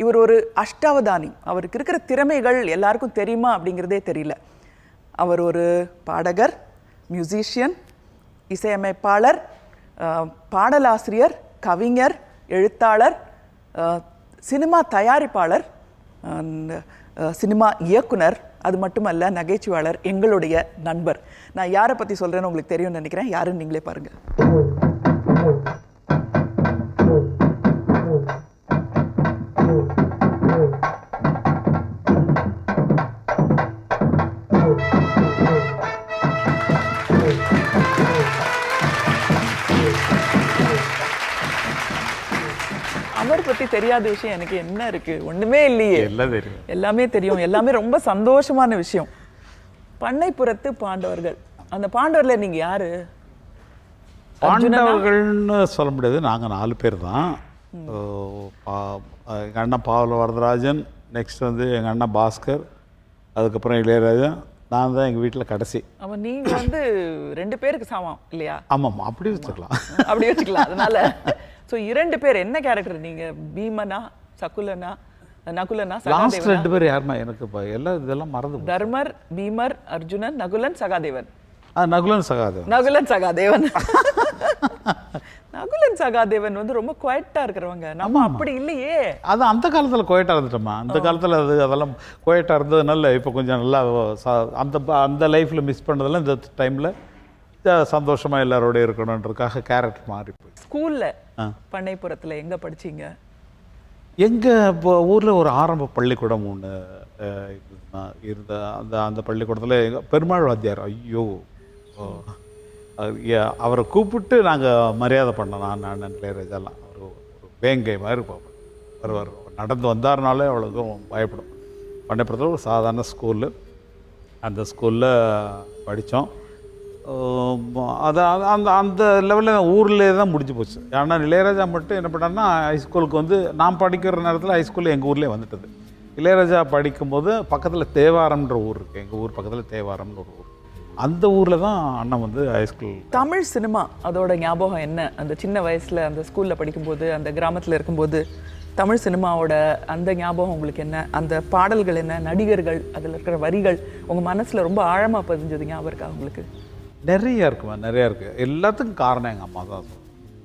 இவர் ஒரு அஷ்டாவதானி. அவருக்கு இருக்கிற திறமைகள் எல்லாருக்கும் தெரியுமா அப்படிங்கிறதே தெரியல. அவர் ஒரு பாடகர் மியூசிஷியன் இசையமைப்பாளர் பாடலாசிரியர் கவிஞர் எழுத்தாளர் சினிமா தயாரிப்பாளர் சினிமா இயக்குனர் அது மட்டுமல்ல நகைச்சுவாளர் எங்களுடைய நண்பர். நான் யாரை பற்றி சொல்கிறேன்னு உங்களுக்கு தெரியும்னு நினைக்கிறேன். யாருன்னு நீங்களே பாருங்கள் தெரியாத விஷயம். எனக்கு என்ன இருக்கு? ஒண்ணுமே இல்லையே. எல்லாம் தெரியும். எல்லாமே தெரியும். எல்லாமே ரொம்ப சந்தோஷமான விஷயம். பண்ணைப்புறத்து பாண்டவர்கள். அந்த பாண்டவர்ல நீங்க யாரு? பாண்டவர்கள்னு சொல்ல முடியாது. நாங்கள் நாலு பேர் தான். எங்கள் அண்ணன் பாவல வரதராஜன் நெக்ஸ்ட் வந்து எங்கள் அண்ணன் பாஸ்கர் அதுக்கப்புறம் இளையராஜா. நான் தான் எங்கள் வீட்டில் கடைசி. அவன் நீங்க வந்து ரெண்டு பேருக்கு சமம் இல்லையா? ஆமாம் அப்படி வச்சுக்கலாம். அப்படி வச்சுக்கலாம். அதனால சோ இரண்டு பேர் என்ன கேரக்டர் நீங்க பீமனா சகுலனா நகுலனா லாஸ்ட் ரெண்டு பேர் யாருன்னா எனக்கு இப்போ எல்லாம் இதெல்லாம் மறந்து. தர்மர் பீமர் அர்ஜுனன் நகுலன் சகாதேவன். நகுலன் சகாதேவன். நகுலன் சகாதேவன். நகுலன் சகாதேவன் வந்து ரொம்ப குவைட்டா இருக்கிறவங்க. நம்ம அப்படி இல்லையே. அது அந்த காலத்தில் கோயட்டாக இருந்துட்டோமா அந்த காலத்தில் அது அதெல்லாம் கோயட்டாக இருந்ததுனால இப்போ கொஞ்சம் நல்லா அந்த அந்த லைஃப்பில் மிஸ் பண்ணதெல்லாம் இந்த டைமில் சந்தோஷமாக எல்லாரோட இருக்கணுன்றதுக்காக கேரக்டர் மாறி போய் ஸ்கூல்ல. பண்ணைப்புறத்துல எங்க படிச்சீங்க? எங்கள் இப்போ ஊரில் ஒரு ஆரம்ப பள்ளிக்கூடம் ஒன்று இருந்த அந்த அந்த பள்ளிக்கூடத்தில் எங்கள் பெருமாள் வாத்தியார் ஐயோ அவரை கூப்பிட்டு நாங்கள் மரியாதை பண்ணோம் நான் நான் இளையராஜாலாம் அவர் ஒரு வேங்கை மாதிரி பார்ப்போம் வருவார். நடந்து வந்தாருனாலே அவ்வளோ தூரம் பயப்படும். பண்ணைப்புறத்தில் ஒரு சாதாரண ஸ்கூலு அந்த ஸ்கூலில் படித்தோம் அது அந்த அந்த லெவலில் ஊர்லேயே தான் முடிஞ்சு போச்சு. ஆனால் இளையராஜா மட்டும் என்ன பண்ணார்னா ஹைஸ்கூலுக்கு வந்து நான் படிக்கிற நேரத்தில் ஹைஸ்கூலில் எங்கள் ஊர்லேயே வந்துட்டது. இளையராஜா படிக்கும்போது பக்கத்தில் தேவாரம்ன்ற ஊர் இருக்குது எங்கள் ஊர் பக்கத்தில் தேவாரம்னு ஒரு ஊர். அந்த ஊரில் தான் அண்ணன் வந்து ஹைஸ்கூல் தமிழ் சினிமா அதோட ஞாபகம் என்ன? அந்த சின்ன வயசில் அந்த ஸ்கூலில் படிக்கும்போது அந்த கிராமத்தில் இருக்கும்போது தமிழ் சினிமாவோட அந்த ஞாபகம் உங்களுக்கு என்ன? அந்த பாடல்கள் என்ன? நடிகர்கள் அதில் இருக்கிற வரிகள் உங்கள் மனசில் ரொம்ப ஆழமாக பதிஞ்சது ஞாபகம் இருக்கா உங்களுக்கு? நிறைய இருக்குமா? நிறையா இருக்குது எல்லாத்துக்கும் காரணம் எங்கள் அம்மா தான்.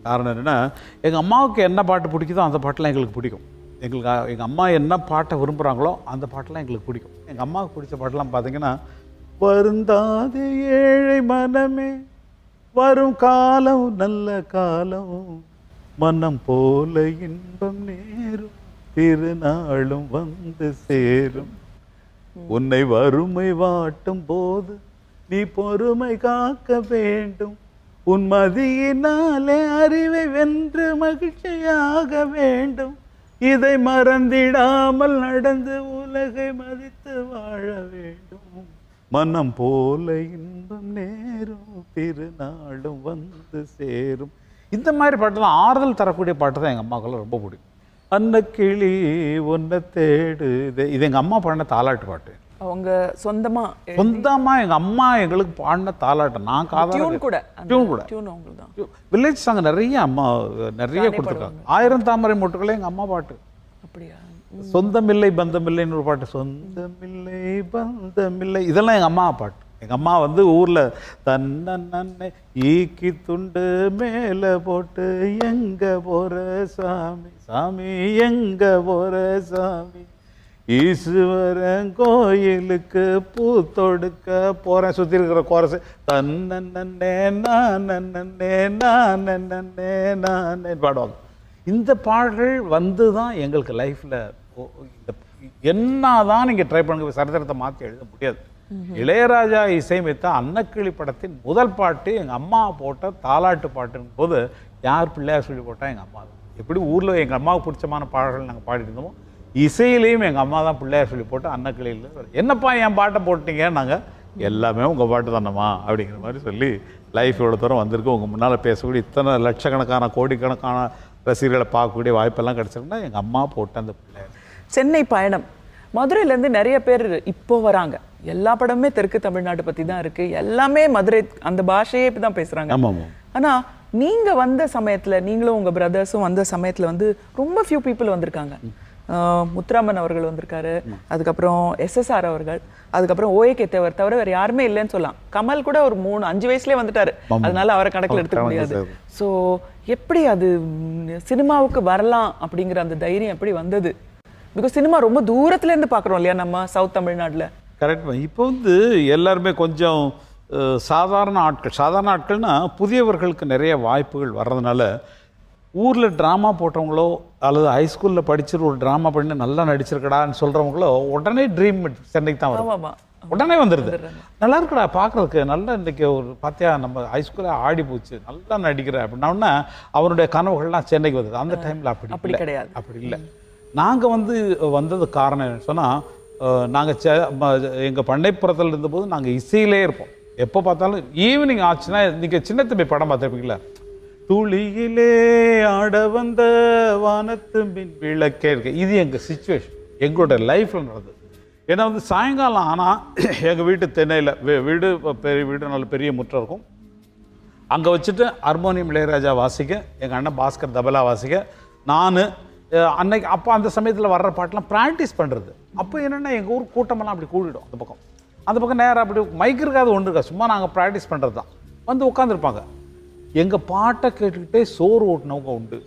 காரணம் என்னென்னா எங்கள் அம்மாவுக்கு என்ன பாட்டு பிடிக்குதோ அந்த பாட்டெலாம் எங்களுக்கு பிடிக்கும். எங்களுக்கு எங்கள் அம்மா என்ன பாட்டை விரும்புகிறாங்களோ அந்த பாட்டெலாம் எங்களுக்கு பிடிக்கும். எங்கள் அம்மாவுக்கு பிடிச்ச பாட்டெல்லாம் பார்த்தீங்கன்னா வருந்தாது ஏழை மனமே வரும் காலம் நல்ல காலம். மனம் போல இன்பம் நேரும் திருநாளும் வந்து சேரும். உன்னை வறுமை வாட்டும் போது நீ பொறுமை காக்க வேண்டும். உன் மதியினாலே அறிவை வென்று மகிழ்ச்சியாக வேண்டும். இதை மறந்திடாமல் நடந்து உலகை மதித்து வாழ வேண்டும். மனம் போல இன்பம் நேரும் திருநாளும் வந்து சேரும். இந்த மாதிரி பாட்டுலாம் ஆறுதல் தரக்கூடிய பாட்டு தான் எங்கள் அம்மாக்கெல்லாம் ரொம்ப பிடிக்கும். அன்னக்கிளி ஒன்றை தேடுதே இது எங்கள் அம்மா பாடின தாலாட்டு பாட்டு. அவங்க சொந்தமா சொந்தமா எங்க அம்மா எங்களுக்கு பாடின தாலாட்டம். நான் காதால டியூன் கூட டியூன் கூட. டியூன் அவங்களுக்கு தான் வில்லேஜ் சாங் நிறைய அம்மா நிறைய கொடுத்துருக்காங்க. ஆயிரம் தாமரை மொட்டுகளே எங்க அம்மா பாட்டு. அப்படியா? சொந்தமில்லை பந்தமில்லைன்னு ஒரு பாட்டு. சொந்தமில்லை பந்தமில்லை. இதெல்லாம் எங்க அம்மா பாட்டு. எங்க அம்மா வந்து ஊர்ல தன்னை ஈக்கி துண்டு மேல போட்டு எங்க போற சாமி? சாமி எங்க போற சாமி? ஈஸ்வரன் கோயிலுக்கு பூ தொடுக்க போறேன். சுத்தி இருக்கிற கோரஸ் தன்னே நான் நான் நான் பாடுவாங்க. இந்த பாடல்கள் வந்து தான் எங்களுக்கு லைஃப்பில் இந்த என்னதான் நீங்கள் ட்ரை பண்ணுங்க சரித்திரத்தை மாற்றி எழுத முடியாது. இளையராஜா இசையமைத்த அன்னக்கிளி படத்தின் முதல் பாட்டு எங்கள் அம்மா போட்ட தாலாட்டு பாட்டுன்னு போது யார் பிள்ளையார் சொல்லி போட்டால் எங்கள் அம்மா எப்படி ஊரில் எங்கள் அம்மாவுக்கு பிடிச்சமான பாடல்கள் நாங்கள் பாடிட்டு இருந்தோமோ இசையிலையும் எங்கள் அம்மா தான் பிள்ளையார் சொல்லி போட்டு அன்னக்கிளியில் என்னப்பா என் பாட்டை போட்டீங்க? நாங்கள் எல்லாமே உங்கள் பாட்டு தானம்மா அப்படிங்கிற மாதிரி சொல்லி லைஃப் இவ்வளோ தூரம் வந்திருக்கு. உங்கள் முன்னால் பேசக்கூடிய இத்தனை லட்சக்கணக்கான கோடிக்கணக்கான ரசிகர்களை பார்க்கக்கூடிய வாய்ப்பெல்லாம் கிடச்சிருக்குன்னா எங்கள் அம்மா போட்ட அந்த பிள்ளையார். சென்னை பயணம். மதுரையில இருந்து நிறைய பேர் இப்போ வராங்க. எல்லா படமுமே தெற்கு தமிழ்நாடு பத்தி தான் இருக்கு. எல்லாமே மதுரை அந்த பாஷையே தான் பேசுறாங்க. ஆமாம். ஆமாம் ஆனா நீங்க வந்த சமயத்துல நீங்களும் உங்க பிரதர்ஸும் வந்த சமயத்துல வந்து ரொம்ப ஃபியூ பீப்புள் வந்திருக்காங்க. முத்துராமன் அவர்கள் வந்திருக்காரு. அதுக்கப்புறம் எஸ்எஸ்ஆர் அவர்கள். அதுக்கப்புறம் ஓஏகே தேவர் தவிர வேற யாருமே இல்லைன்னு சொல்லலாம். கமல் கூட ஒரு மூணு அஞ்சு வயசுலயே வந்துட்டாரு. அதனால அவரை கணக்குல எடுத்துக்க முடியாது. சோ எப்படி அது சினிமாவுக்கு வரலாம் அப்படிங்கிற அந்த தைரியம் எப்படி வந்தது? பிகாஸ் சினிமா ரொம்ப தூரத்துல இருந்து பாக்குறோம் இல்லையா நம்ம சவுத் தமிழ்நாட்டுல? கரெக்ட் இப்போ வந்து எல்லாருமே கொஞ்சம் சாதாரண ஆட்கள் சாதாரண ஆட்கள்னா புதியவர்களுக்கு நிறைய வாய்ப்புகள் வர்றதுனால ஊரில் ட்ராமா போட்டவங்களோ அல்லது ஹைஸ்கூலில் படிச்சுட்டு ஒரு ட்ராமா பண்ணி நல்லா நடிச்சிருக்கடான்னு சொல்கிறவங்களோ உடனே ட்ரீம் சென்னைக்கு தான் வரும் உடனே வந்துடுது நல்லா இருக்குடா பார்க்கறதுக்கு நல்லா இன்றைக்கி ஒரு பார்த்தியா நம்ம ஹைஸ்கூலில் ஆடி போச்சு நல்லா நடிக்கிற அப்படின்னா அவனுடைய கனவுகள்லாம் சென்னைக்கு வந்தது அந்த டைமில் அப்படி அப்படி. கிடையாது. அப்படி இல்லை. நாங்கள் வந்து வந்தது காரணம் என்னன்னு சொன்னால் நாங்கள் எங்கள் பண்ணைப்புறத்தில் இருந்தபோது நாங்கள் இசையிலே இருப்போம். எப்போ பார்த்தாலும் ஈவினிங் ஆச்சுன்னா நீங்கள் சின்ன தம்பி படம் பார்த்துருப்பீங்களா துளியிலே ஆட வந்த வானத்து மின் விளக்கே இருக்கு இது எங்கள் சுச்சுவேஷன் எங்களோட லைஃப்பில் நடந்தது. ஏன்னா வந்து சாயங்காலம் ஆனால் எங்கள் வீட்டு தென்னையில் வீடு பெரிய வீடு நல்ல பெரிய முற்றம் இருக்கும். அங்கே வச்சுட்டு ஹார்மோனியம் இளையராஜா வாசிக்க எங்கள் அண்ணன் பாஸ்கர் தபலா வாசிக்க நான் அன்னைக்கு அப்போ அந்த சமயத்தில் வர்ற பாட்டெலாம் ப்ராக்டிஸ் பண்ணுறது அப்போ என்னென்னா எங்கள் ஊர் கூட்டமெல்லாம் அப்படி கூடிடும் அந்த பக்கம். அந்த பக்கம் நேராக அப்படி மைக் இருக்காது ஒன்று இருக்கா சும்மா நாங்கள் ப்ராக்டிஸ் பண்ணுறது தான் வந்து உட்காந்துருப்பாங்க எங்கள் பாட்டை கேட்டுக்கிட்டே சோறு ஓட்டினவங்க உண்டு.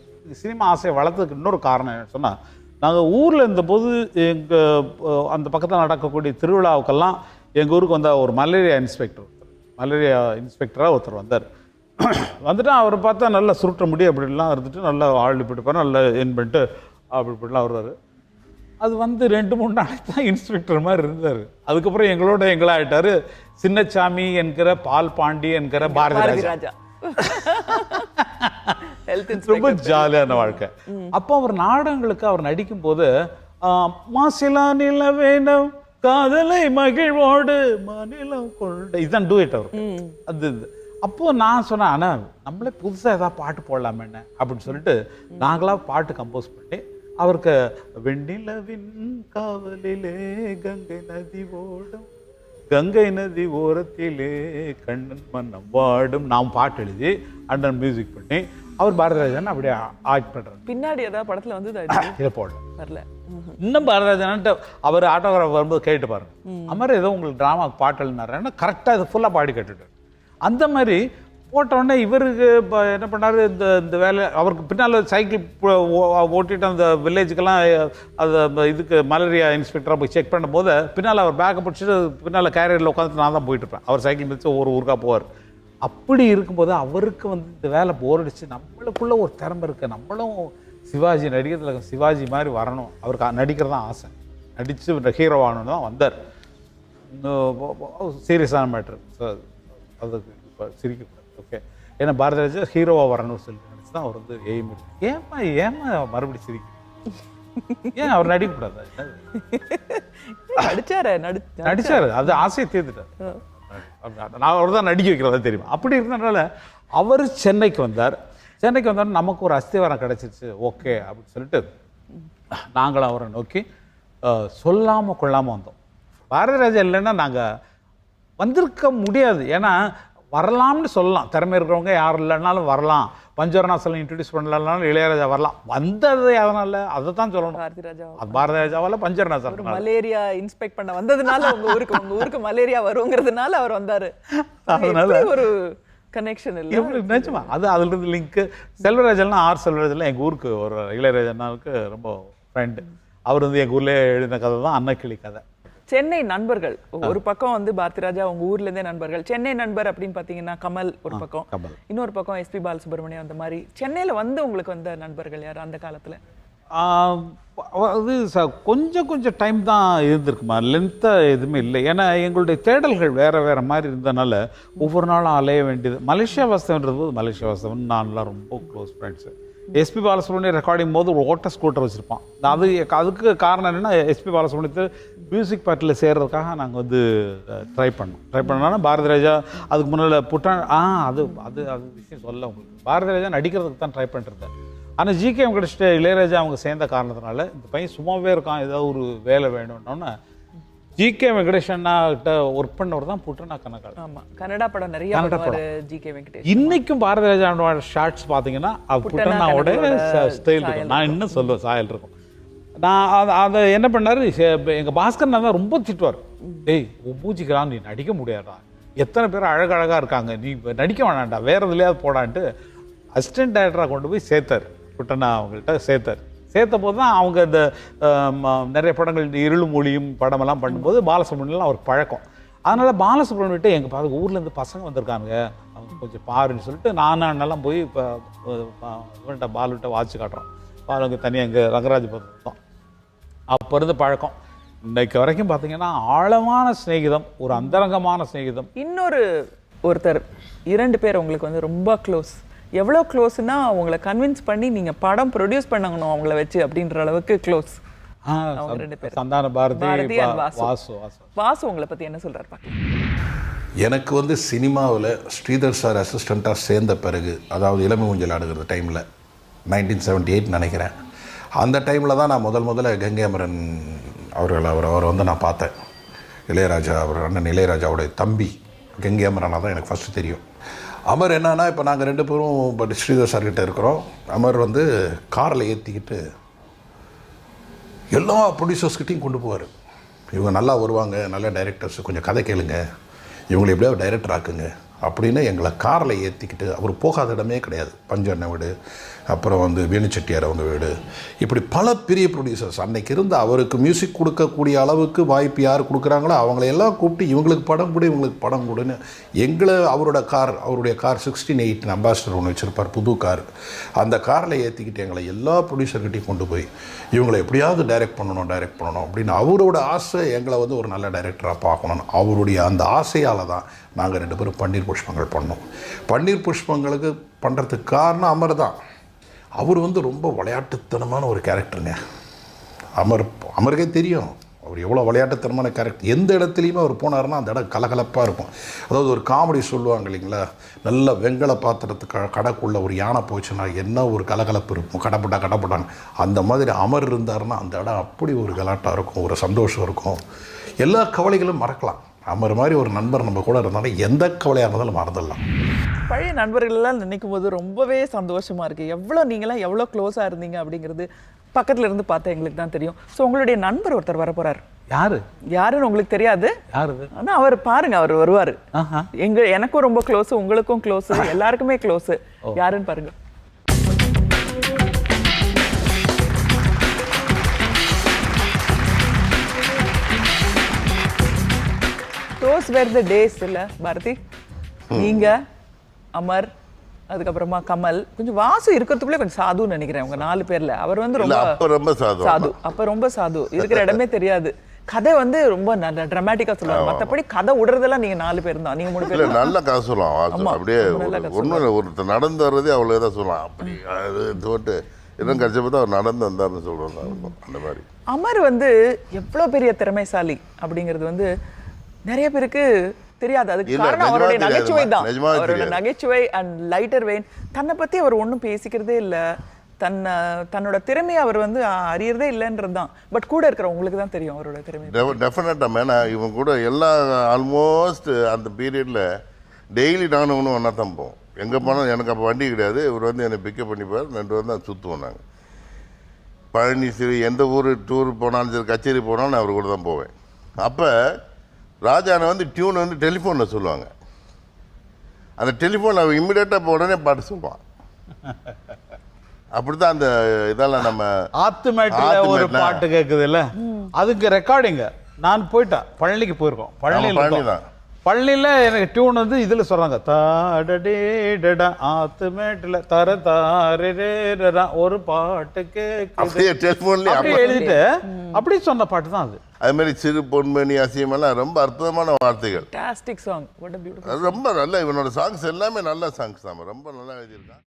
சினிமா ஆசையை வளர்த்ததுக்கு இன்னொரு காரணம் என்ன சொன்னால் நாங்கள் ஊரில் இருந்தபோது எங்கள் அந்த பக்கத்தில் நடக்கக்கூடிய திருவிழாவுக்கெல்லாம் எங்கள் ஊருக்கு வந்த ஒரு மலேரியா இன்ஸ்பெக்டர் மலேரியா இன்ஸ்பெக்டராக ஒருத்தர் வந்தார். வந்துட்டு அவரை பார்த்தா நல்லா சுருட்ட முடி அப்படின்லாம் இருந்துட்டு நல்லா ஆழ்ந்து போயிட்டு நல்லா என் பண்ணிட்டு அப்படி இப்படிலாம் வருவார். அது வந்து ரெண்டு மூணு நாளைக்கு தான் இன்ஸ்பெக்டர் மாதிரி இருந்தார். அதுக்கப்புறம் எங்களோட எங்களாகிட்டார் சின்னச்சாமி என்கிற பால் பாண்டி என்கிற பாரதி ராஜா. ரொம்ப ஜாலியான வாழ்க்கை. அப்போ அவர் நாடகங்களுக்கு அவர் நடிக்கும் போது மாசிலா நில வேணும் காதலை மகிழ்வோடு மாநிலம் கொண்ட இதுதான் டூயட் அவர். அது. அப்போ நான் சொன்னேன் அண்ணா நம்மளே புதுசா ஏதாவது பாட்டு போடலாமே என்ன அப்படின்னு சொல்லிட்டு நாங்களா பாட்டு கம்போஸ் பண்ணி அவருக்கு வெண்ணிலவின் காவலிலே கங்கை நதி ஓடும் கங்கை நதி ஓரத்திலே கண்ணன் மன்னம் வாடும். நாம் பாட்டு எழுதி அண்ணன் மியூசிக் பண்ணி அவர் பாரதிராஜன் அப்படியே ஆக்ட் பண்றாரு பின்னாடி ஏதாவது படத்துல வந்து இது? போடல. வரல. இன்னும் பாரதிராஜன்ட்டு அவர் ஆட்டோகிராஃப் வரும்போது கேட்டு பாருங்க. அமர் ஏதோ உங்களுக்கு ட்ராமா பாட்டு எழுதினாருன்னா கரெக்டாக இது ஃபுல்லாக பாடி கேட்டுட்டு அந்த மாதிரி போட்ட உடனே இவருக்கு இப்போ என்ன பண்ணாரு? இந்த இந்த வேலை அவருக்கு பின்னால் சைக்கிள் ஓட்டிட்டு அந்த வில்லேஜுக்கெல்லாம் அது இதுக்கு மலேரியா இன்ஸ்பெக்டராக போய் செக் பண்ணும்போது பின்னால் அவர் பேக்கை பிடிச்சிட்டு பின்னால் கேரியரில் உட்காந்துட்டு நான் தான் போயிட்டுருப்பேன் அவர் சைக்கிள் மிதிச்சு ஒரு ஊருக்காக போவார். அப்படி இருக்கும்போது அவருக்கு வந்து இந்த வேலை போர் அடிச்சு நம்மளுக்குள்ளே ஒரு திறமை இருக்கு. நம்மளும் சிவாஜி நடிகர் சிவாஜி மாதிரி வரணும். அவருக்கு நடிக்கிறது தான் ஆசை நடித்து ஹீரோ ஆகணும்னு தான் வந்தார். சீரியஸான மேட்ரு அதுக்கு இப்போ சிரிக்கக்கூடாது ஏன்னா பாரதிராஜா ஹீரோவாக வரணும்னு சொல்லிட்டு நினச்சி தான் அவர் வந்து எய்ம் இருக்கு ஏமா ஏமா மறுபடியும் சிரிக்க? ஏன் அவர் நடிக்கக்கூடாது? என்னது? நடிச்சாரு நடி நடிச்சாரு. அது ஆசையை தீர்த்துட்டார். நான் அவர் தான் நடிக்க வைக்கிறதா தெரியுமா? அப்படி இருந்தனால அவர் சென்னைக்கு வந்தார். சென்னைக்கு வந்தார் நமக்கு ஒரு அஸ்திவாரம் கிடைச்சிருச்சு. ஓகே அப்படின்னு சொல்லிட்டு நாங்களும் அவரை நோக்கி அஹ், சொல்லாம கொள்ளாம வந்தோம். பாரதிராஜா இல்லைன்னா நாங்க வந்திருக்க முடியாது. ஏன்னா வரலாம்னு சொல்லலாம். திறமை இருக்கிறவங்க யாரும் இல்லைனாலும் வரலாம். பஞ்சவரணாசலம் இன்ட்ரடியூஸ் பண்ணலனாலும் இளையராஜா வரலாம். வந்தது அதனால அதை தான் சொல்லணும். பாரதி ராஜா அது பாரதிராஜாவால் பஞ்சவரணாசலம் மலேரியா இன்ஸ்பெக்ட் பண்ண வந்ததுனால உங்க ஊருக்கு உங்க ஊருக்கு மலேரியா வருங்கிறதுனால அவர் வந்தாரு. அதனால- ஒரு கனெக்ஷன் இல்ல? எப்படி நிஜமா? அது அதுல இருந்து லிங்க் செல்வராஜன்லாம் ஆர் செல்வராஜன்லாம் எங்க ஊருக்கு ஒரு இளையராஜனாவுக்கு ரொம்ப ஃப்ரெண்டு அவர் வந்து எங்க ஊர்லயே எழுதின கதை தான் அன்னக்கிளி கதை. சென்னை நண்பர்கள். ஒரு பக்கம் வந்து பாரதி ராஜா உங்க ஊர்ல இருந்தே நண்பர்கள். சென்னை நண்பர் அப்படின்னு பாத்தீங்கன்னா கமல் ஒரு பக்கம். இன்னொரு பக்கம் எஸ்பி பாலசுப்ரமணியம் அந்த மாதிரி. சென்னையில வந்து உங்களுக்கு வந்த நண்பர்கள் யார் அந்த காலத்துல? அது கொஞ்சம் கொஞ்சம் டைம் தான் இருந்திருக்குமா? லென்த்தாக எதுவுமே இல்லை. ஏன்னா எங்களுடைய தேடல்கள் வேற வேற மாதிரி இருந்தனால ஒவ்வொரு நாளும் அலைய வேண்டியது. மலேசியா வாஸ்தவன்றது போது மலேசியா வாஸ்தவன் நான்லாம் ரொம்ப close friends SP Balasubramaniam recording போது ஒரு ஓட்ட ஸ்கூட்டர் வச்சுருப்பான். அது அதுக்கு காரணம் என்னன்னா எஸ்பி பாலசுப்ரமணியத்தை மியூசிக் பார்ட்டியில் சேர்றதுக்காக நாங்கள் வந்து ட்ரை பண்ணோம். ட்ரை பண்ணோன்னா பாரதி ராஜா அதுக்கு முன்னால் புட்டான் ஆ அது அது அது விஷயம் சொல்ல உங்களுக்கு. பாரதி ராஜா நடிக்கிறதுக்கு தான் ட்ரை பண்ணிருந்தேன் ஆனால் ஜிகே கிடச்சிட்டு இளையராஜா அவங்க சேர்ந்த காரணத்தினால இந்த பையன் சும்மாவே இருக்கான் ஏதாவது ஒரு வேலை வேணும்னோன்னு ஜிகே வெங்கடேஷன்னா கிட்ட ஒர்க் பண்ணவர் தான் புட்டனா கனகால் ஆமா. கன்னடா படம் நிறைய கன்னட பண்ணுவாரு ஜி கே வெங்கடேஷ். இன்னைக்கும் பாரதி ராஜாவோட ஷார்ட்ஸ் பார்த்தீங்கன்னா புட்டனாவோட ஸ்டைல் இருக்கும். நான் இன்னும் சொல்லுவேன் சாயல் இருக்கும். நான் அதை அதை என்ன பண்ணார்? எங்கள் பாஸ்கர் தான் ரொம்ப திட்டுவார். டேய் உன் பூச்சிக்கிறான் நீ நடிக்க முடியாதா? எத்தனை பேர் அழகழகாக இருக்காங்க. நீ நடிக்க வேணாண்டா வேறு எதுலையாவது போடான்ட்டு அசிஸ்டன்ட் டைரக்டராக கொண்டு போய் சேர்த்தார். குட்டனா அவங்கள்ட்ட சேர்த்தார். சேர்த்த போது தான் அவங்க இந்த நிறைய படங்கள் இருளும் மொழியும் படமெல்லாம் பண்ணும்போது பாலசுப்ரமணியெலாம் அவருக்கு பழக்கம். அதனால் பாலசுப்ரமணியிட்ட எங்கள் பாரு ஊர்லேருந்து பசங்க வந்திருக்காங்க அவங்க கொஞ்சம் பாருன்னு சொல்லிட்டு நானும் அண்ணெல்லாம் போய் இப்போ இவன்ட்ட பாலுகிட்ட வாட்ச் காட்டுறோம். பால் தனியாக எங்கள் ரங்கராஜ் பார்த்தோம் அப்போ இருந்து பழக்கம். இன்னைக்கு வரைக்கும் பார்த்தீங்கன்னா ஆழமான சிநேகிதம் ஒரு அந்தரங்கமான சிநேகிதம். இன்னொரு ஒருத்தர் இரண்டு பேர் உங்களுக்கு வந்து ரொம்ப க்ளோஸ் எவ்வளோ க்ளோஸ்னா உங்களை கன்வின்ஸ் பண்ணி நீங்க படம் ப்ரொடியூஸ் பண்ணணும் அவங்கள வச்சு அப்படின்ற அளவுக்கு க்ளோஸ். சந்தான பாரதி வாசு. வாசு உங்களை பத்தி என்ன சொல்றாரு பார்க்கலாம் எனக்கு வந்து சினிமாவில் ஸ்ரீதர் சார் அசிஸ்டண்ட்டாக சேர்ந்த பிறகு அதாவது இளமை ஊஞ்சல் ஆடுகிற டைமில் நைன்டீன் செவன்ட்டி எயிட் நினைக்கிறேன். அந்த டைமில் தான் நான் முதல் முதல்ல கங்கை அமரன் அவர்கள் அவர் அவரை வந்து நான் பார்த்தேன். இளையராஜா அவர் அண்ணன் இளையராஜாவுடைய தம்பி கங்கை அமரனாக தான் எனக்கு ஃபஸ்ட்டு தெரியும். அமர் என்னன்னா இப்போ நாங்கள் ரெண்டு பேரும் பட் ஸ்ரீதர் சார்கிட்ட இருக்கிறோம். அமர் வந்து காரில் ஏற்றிக்கிட்டு எல்லா ப்ரொடியூசர்ஸ்கிட்டையும் கொண்டு போவார். இவங்க நல்லா வருவாங்க நல்ல டைரக்டர்ஸ் கொஞ்சம் கதை கேளுங்க. இவங்களை எப்படியாவது டைரக்டர் ஆக்குங்க. அப்படின்னு எங்களை காரில் ஏற்றிக்கிட்டு அவர் போகாத இடமே கிடையாது. பஞ்சண்ண வீடு அப்புறம் வந்து வேணுச்செட்டியார் அவங்க வீடு. இப்படி பல பெரிய ப்ரொடியூசர்ஸ் அன்னைக்கு இருந்து அவருக்கு மியூசிக் கொடுக்கக்கூடிய அளவுக்கு வாய்ப்பு யார் கொடுக்குறாங்களோ அவங்கள எல்லாம் கூப்பிட்டு இவங்களுக்கு படம் கொடு இவங்களுக்கு படம் கொடுன்னு எங்களை அவரோட கார் அவருடைய கார் சிக்ஸ்டீன் எயிட் அம்பாசிடர் ஒன்று வச்சுருப்பார் புது கார். அந்த காரில் ஏற்றிக்கிட்டு எங்களை எல்லா ப்ரொடியூசர்கிட்டையும் கொண்டு போய் இவங்களை எப்படியாவது டைரக்ட் பண்ணணும் டைரக்ட் பண்ணணும் அப்படின்னு அவரோட ஆசை எங்களை வந்து ஒரு நல்ல டைரக்டராக பார்க்கணும் அவருடைய அந்த ஆசையால் தான் நாங்கள் ரெண்டு பேரும் பன்னீர் புஷ்பங்கள் பண்ணோம். பன்னீர் புஷ்பங்களுக்கு பண்ணுறதுக்கு காரணம் அமர் தான். அவர் வந்து ரொம்ப விளையாட்டுத்தனமான ஒரு கேரக்டருங்க. அமர் அமருக்கே தெரியும். அவர் எவ்வளோ விளையாட்டுத்தனமான கேரக்டர். எந்த இடத்துலையுமே அவர் போனாருன்னா அந்த இடம் கலகலப்பாக இருக்கும். அதாவது ஒரு காமெடி சொல்லுவாங்க இல்லைங்களா? நல்ல வெங்கல பாத்திரத்துக்கு கடைக்குள்ள ஒரு யானை போச்சுன்னா என்ன ஒரு கலகலப்பு இருக்கும். கடப்பட்டா கடப்பட்டான்னு அந்த மாதிரி அமர் இருந்தாருன்னா அந்த இடம் அப்படி ஒரு கலாட்டாக இருக்கும். ஒரு சந்தோஷம் இருக்கும். எல்லா கவலைகளும் மறக்கலாம். அமர் மாதிரி ஒரு நண்பர் நம்ம கூட இருந்தாலும் எந்த கவலையாக இருந்தாலும் மறந்துடலாம். பழைய நண்பர்கள் எல்லாம் நினைக்கும் போது ரொம்பவே சந்தோஷமா இருக்கு. எவ்வளோ நீங்களாம் எவ்வளோ க்ளோஸா இருந்தீங்க அப்படிங்கிறது பக்கத்துல இருந்து பார்த்தா எங்களுக்கு தான் தெரியும். ஸோ உங்களுடைய நண்பர் ஒருத்தர் வர போறாரு. யாரு? யாருன்னு உங்களுக்கு தெரியாது. யாரு? இது? ஆனா அவர் பாருங்க அவர் வருவாரு. ஆஹா. எங்க எனக்கும் ரொம்ப க்ளோஸ் உங்களுக்கும் க்ளோஸ் எல்லாருக்குமே க்ளோஸ் யாருன்னு பாருங்க. தோஸ் வேர் த டேஸ் இல்ல. பாரதி நீங்க அமர் அதுக்கப்புறமா கமல் கொஞ்சம் வாசு இருக்கிறதுக்குள்ளே கொஞ்சம் சாதுன்னு நினைக்கிறேன் உங்க நாலு பேர்ல. அவர் வந்து ரொம்ப ரொம்ப சாது அப்ப ரொம்ப சாது. இருக்கிற இடமே தெரியாது. கதை வந்து ரொம்ப நல்ல டிராமாட்டிக்கா சொல்லுவாங்க. மத்தபடி கதை விடுறதெல்லாம் நீங்க நாலு பேர் தான். நீங்க மூணு பேர் நல்ல கதை. ஆமா, அப்படியே ஒன்றும் இல்லை ஒருத்தர் நடந்து வர்றதே அவ்வளோ தான் சொல்லலாம் அப்படி தோட்டு இன்னும் பார்த்தா அவர் நடந்து வந்தார்னு சொல்கிறோம் அந்த மாதிரி. அமர் வந்து எவ்வளவு பெரிய திறமைசாலி அப்படிங்கிறது வந்து நிறைய பேருக்கு தெரியாது. அதுக்கு காரணம் அவருடைய. நகைச்சுவை தான். நிஜமாவே அவரோட தெரியாது. நகைச்சுவை அண்ட் லைட்டர் வெயின் தன்னை பத்தி அவர் ஒண்ணும் பேசிக்கிறதே இல்ல. தன்னை தன்னோட திறமையை அவர் வந்து அறியறதே இல்லைன்றது தான். பட் கூட இருக்கிற உங்களுக்கு தான் தெரியும் அவரோட திறமை டெஃபினட்டாக மேனா இவன் கூட எல்லா ஆல்மோஸ்ட் அந்த பீரியடில் டெய்லி நானும் ஒன்றும் ஒன்றா தான் போவோம். எங்கே போனாலும் எனக்கு அப்போ வண்டி கிடையாது. இவர் வந்து என்னை பிக்கப் பண்ணிப்பார் ரெண்டு வந்து தான் சுற்றுவோம் நாங்கள் பழனி சரி எந்த ஊர் டூர் போனாலும் சரி கச்சேரி போனாலும் நான் அவர் கூட தான் போவேன். அப்போ ராஜானை வந்து டியூன் வந்து டெலிஃபோனில் சொல்லுவாங்க. அந்த டெலிஃபோன் அவன் இம்மிடியேட்டாக உடனே பாட்டு சொல்லுவான். அப்படித்தான் அந்த இதெல்லாம் நம்ம ஆத்துமேட்டில் ஆத்து ஒரு. பாட்டு கேட்குதுல்ல அதுக்கு ரெக்கார்டிங்க நான் போயிட்டேன் பழனிக்கு போயிருக்கோம். பழனியில் பழனி இருக்கோம். தான். பழனியில் எனக்கு டியூன் வந்து இதில் சொல்கிறாங்க தாடடே டடா ஆத்துமேட்டில் தர தாரா ஒரு பாட்டு கேட்குது அப்படியே எழுதிட்டு அப்படியே. சொன்ன பாட்டு தான் அது. அது மாதிரி சிறு பொன்மணி அசியமெல்லாம் ரொம்ப அற்புதமான வார்த்தைகள். சாங் ரொம்ப நல்ல இவனோட சாங்ஸ் எல்லாமே நல்ல சாங்ஸ் தான் ரொம்ப நல்லா எழுதியிருக்கான்.